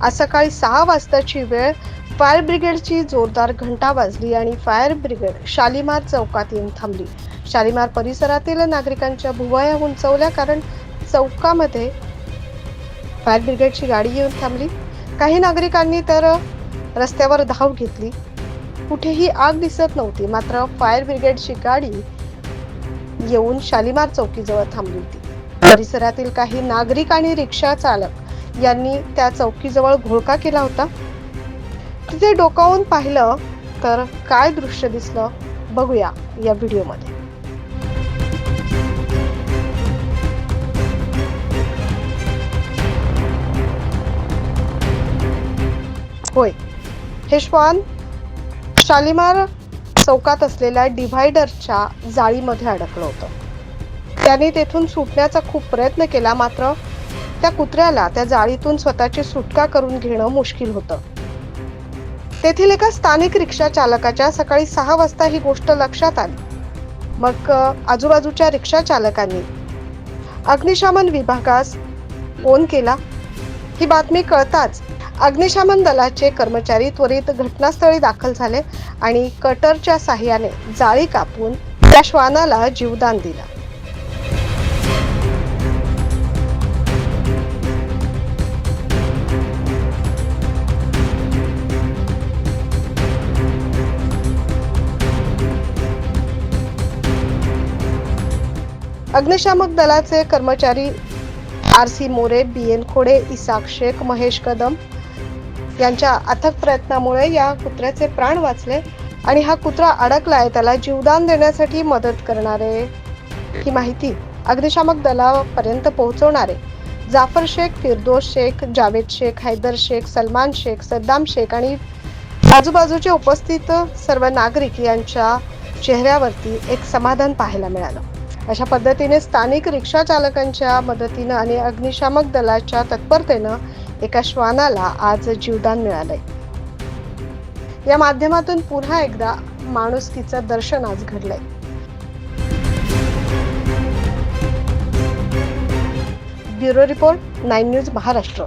आज सकाळी सहा वाजताची वेळ फायर ब्रिगेडची जोरदार घंटा वाजली आणि फायर ब्रिगेड शालिमार चौकात येऊन थांबली. शालिमार परिसरातील नागरिकांच्या भुवया उंचवल्या कारण चौकामध्ये फायर ब्रिगेडची गाडी येऊन थांबली. काही नागरिकांनी तर रस्त्यावर धाव घेतली. कुठेही आग दिसत नव्हती मात्र फायर ब्रिगेडची गाडी येऊन शालिमार चौकीजवळ थांबली होती. परिसरातील काही नागरिक आणि रिक्षा चालक यांनी त्या चौकीजवळ घोळका केला होता. तिथे डोकावून पाहिलं तर काय दृश्य दिसलं बघूया या व्हिडिओमध्ये. होय हे श्वान शालिमार चौकात असलेल्या डिव्हायडरच्या जाळीमध्ये अडकलं होतं. त्याने तेथून सुटण्याचा खूप प्रयत्न केला मात्र त्या कुत्र्याला त्या जाळीतून स्वतःची सुटका करून घेणं मुश्किल होतं. तेथील एका स्थानिक रिक्षा चालकाच्या सकाळी सहा वाजता ही गोष्ट लक्षात आली. मग आजूबाजूच्या रिक्षा चालकांनी अग्निशमन विभागास फोन केला. ही बातमी कळताच अग्निशमन दलाचे कर्मचारी त्वरित घटनास्थळी दाखल झाले आणि कटरच्या साह्याने जाळी कापून त्या श्वानाला जीवदान दिलं. अग्निशामक दलाचे कर्मचारी R C More B N Khode Isak Shaikh Mahesh Kadam यांच्या अथक प्रयत्नामुळे या कुत्र्याचे प्राण वाचले आणि हा कुत्रा अडकलाय. त्याला जीवदान देण्यासाठी मदत करणारे ही माहिती अग्निशामक दलापर्यंत पोहोचवणारे जाफर शेख फिरदोस शेख जावेद शेख हैदर शेख सलमान शेख सद्दाम शेख आणि आजूबाजूचे उपस्थित सर्व नागरिक यांच्या चेहऱ्यावरती एक समाधान पाहायला मिळालं. अशा पद्धतीने स्थानिक रिक्षा चालकांच्या मदतीनं आणि अग्निशामक दलाच्या तत्परतेनं एका श्वानाला आज जीवदान मिळालंय. या माध्यमातून पुन्हा एकदा माणुसकीचं दर्शन आज घडलंय. Bureau report nine news Maharashtra.